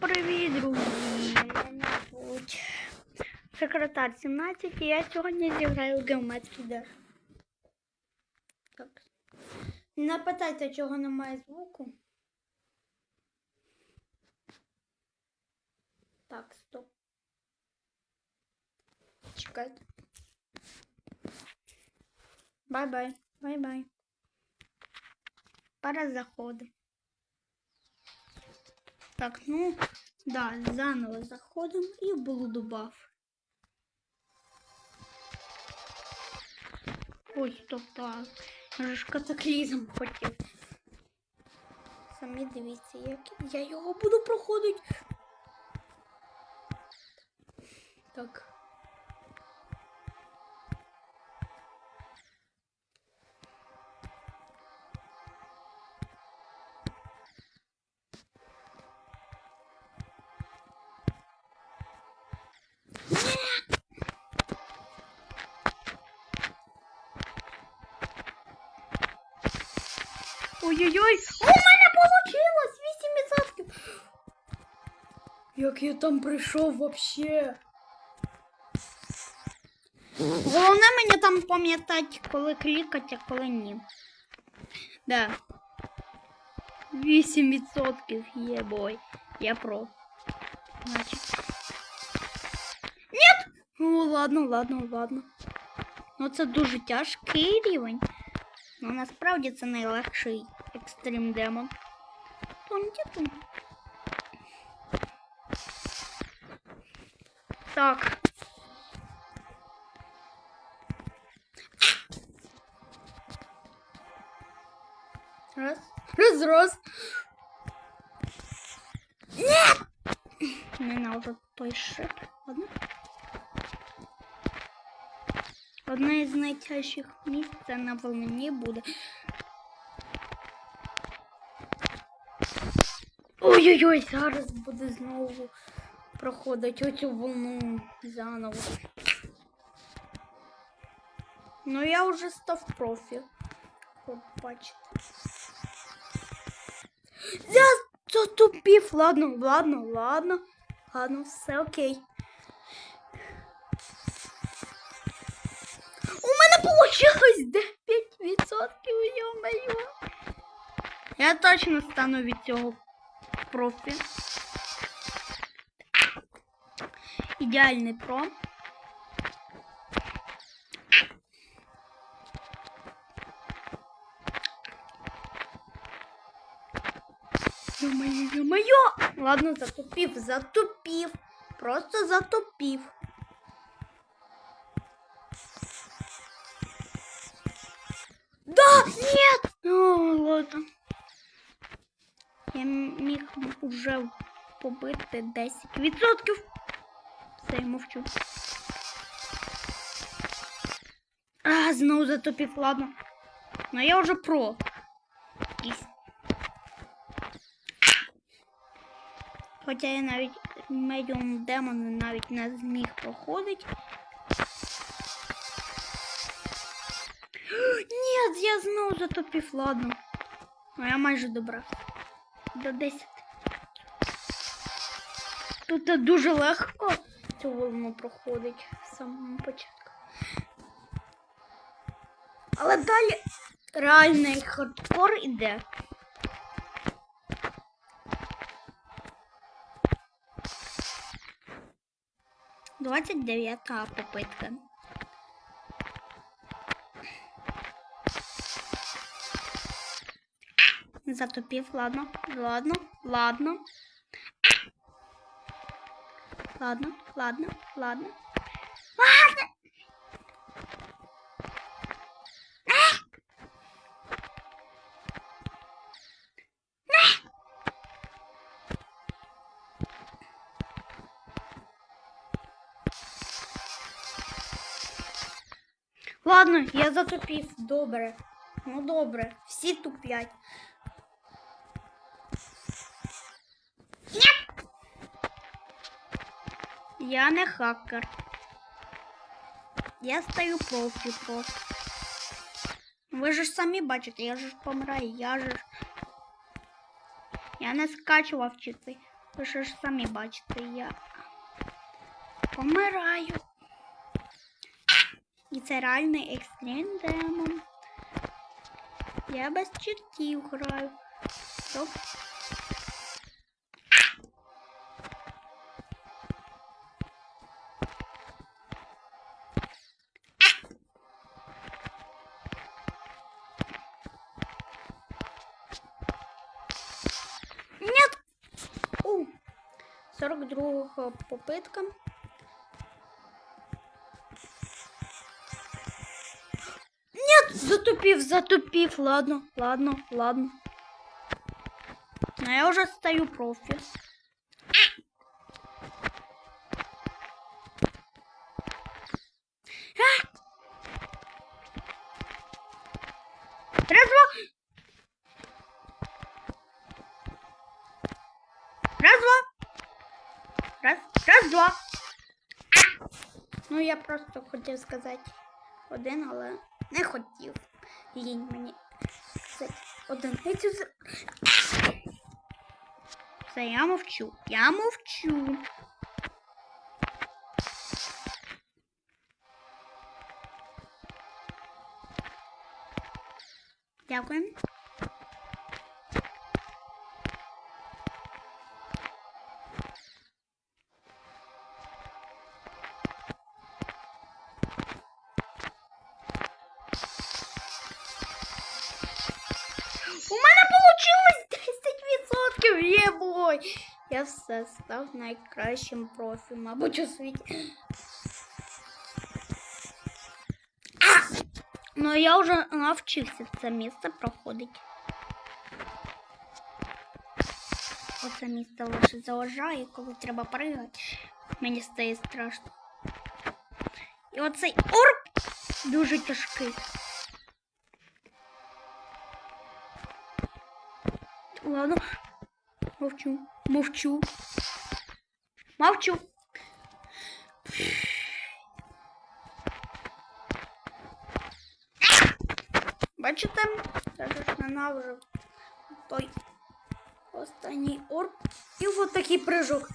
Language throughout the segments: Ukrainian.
Привіт, друзі! Мене звуть секретар 17 і я сьогодні зіграю в геометрії деш. Так. Не питайте, чого немає звуку. Так, стоп. Чекайте. Бай-бай. Бай-бай. Пора заходимо. Так, ну, да, заново заходимо і буду баф. Ой, тобто ж катаклізм хотів. Самі дивіться, як я його буду проходити. Так. Ой-ой-ой! У мене вийшло 8%! Як я там прийшов вообще? Головне мені там пам'ятати, коли клікати, а коли ні. Да. 8% є бой. Я про. Значить. Нет! Ну ладно, ладно, ладно. Ну це дуже тяжкий рівень. Ну насправді це найлегший екстрим демон. Тун-ті-тун. Так. Раз. Раз, раз. Нет! Ненавижу той шип. Ладно. Одне із найтяжчих місць це на волнині буде. Ой-ой-ой, зараз буде знову проходити оцю волну заново. Ну я вже став профі. Побачите. Я затупів. Ладно, ладно, ладно. Ладно, все окей. мене получилось 9%, ё-моё. Я точно стану від цього профі. Ідеальний про. Ё-моё, ё-моё! Ладно, затупив, затупив. Просто затупив. Уже побити 10%. Все, я мовчу. А, знову затопив, ладно. Но я вже про. Хоча я навіть медіум демони навіть не зміг проходити. Ні, я знову затопив, ладно. Ну я майже добрав. До 10. Тут дуже легко цю волну проходить з самого початку. Але далі реальний хардкор іде. Двадцять дев'ята попитка. Затопив, ладно, ладно, ладно. Ладно, ладно, ладно. Ладно. Ладно, я затопив. Добре. Ну добре. Всі тупять. Я не хакер. Я стаю профі просто. Ви ж самі бачите, я ж помираю, я ж. Я не скачував чити. Ви ж самі бачите, я помираю. І це реальний екстрим демон. Я без чертів граю. Стоп. 42 попытка. Нет! Затупив, затупив. Ладно, ладно, ладно. Но я уже стою профи. Я просто хотів сказати один, але не хотів. Лінь мені. Один. Все, я мовчу. Я мовчу. Дякую. Єбой! Я все став найкращим профі, мабуть, у світі. А! Ну я вже навчився це місце проходить. Оце місце лише заважає, коли треба пригати. Мені стає страшно. І оцей орб дуже тяжкий. Ладно. Мовчу. Мовчу. Мовчу. Бачите? Я ж ненавижу той останній орб. І от такий прыжок.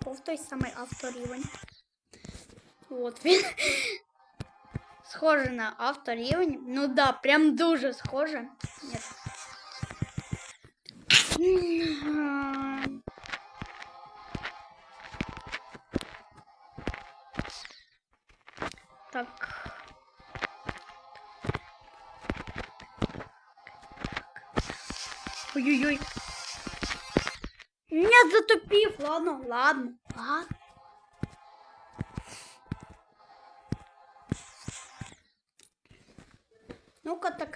Був той самий авторівень. От він. Схоже на авторівень. Ну да, прям дуже схоже. Нет. М, Так. Ой-ой-ой. Нет, затупив. Ладно, ладно, ладно.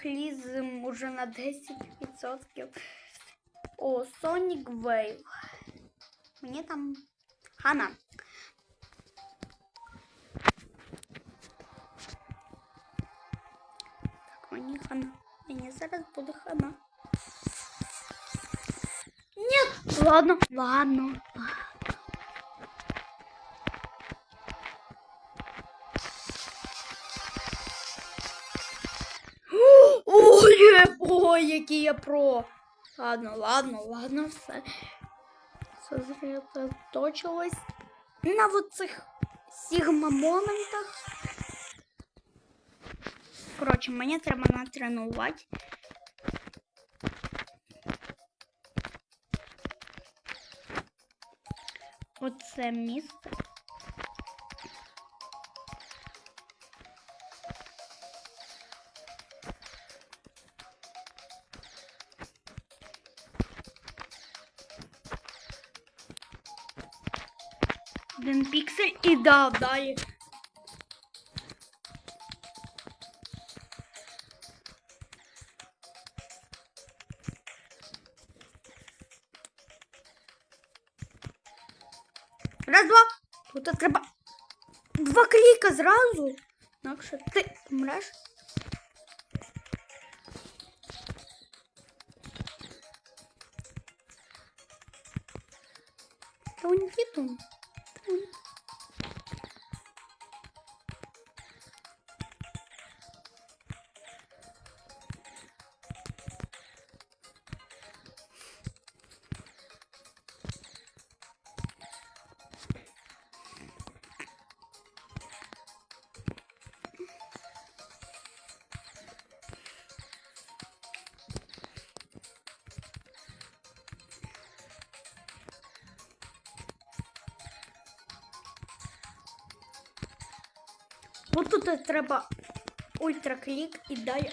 Ну, катаклізм уже на 10%. О, Sonic Wave. Мені там хана. Так, мені хана. Мені зараз буде хана. Нет! Ладно, ладно, ладно. Ой, який я про. Ладно, ладно, ладно, все. Сосредоточилась на вот цих сігма моментах. Коротше, мені треба натренувати. Оце місце. Да, далі. Раз, два. Тут треба два кліка зразу. Інакше ти помреш. Тун-ті-тун. Тун. От тут треба ультраклік і далі.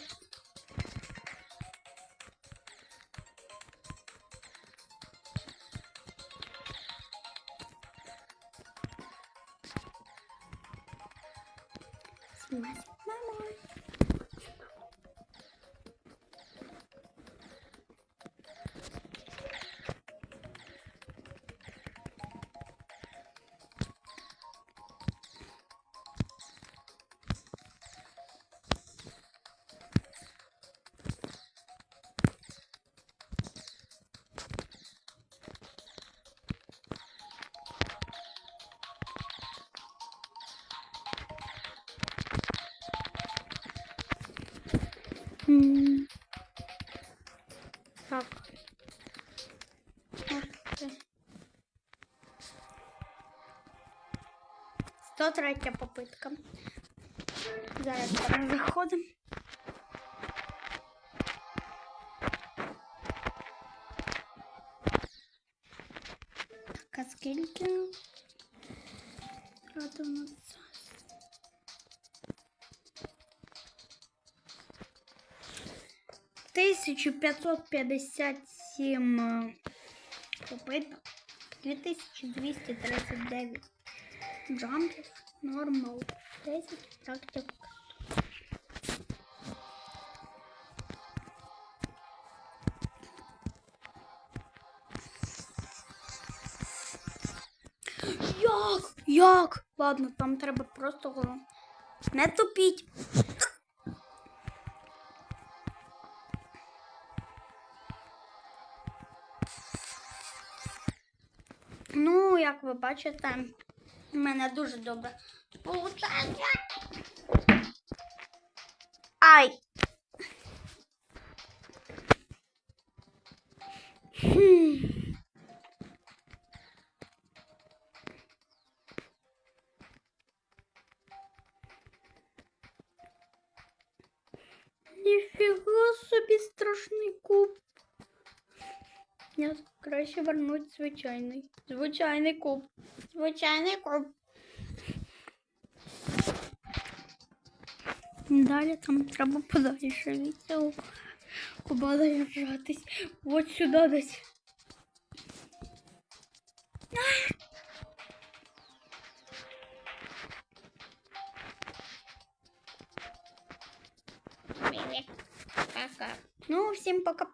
103 попитка. Зараз перезаходимо. Так, а скільки? Час. Тисячу п'ятсот п'ятдесят сім е, попиток. 2239 джампів. Нормал. 10 тактик. Як? Як? Ладно, там треба просто не тупіть. Ну, як ви бачите, в мене дуже добре виходить. Ай! Ніфіга собі страшний куб. Ні, краще вернуть звичайний. Звичайний куб. Звичайний куб. Далі там треба подальше від цього куба доїжджатись. От сюди десь. Ну, всім пока-пока.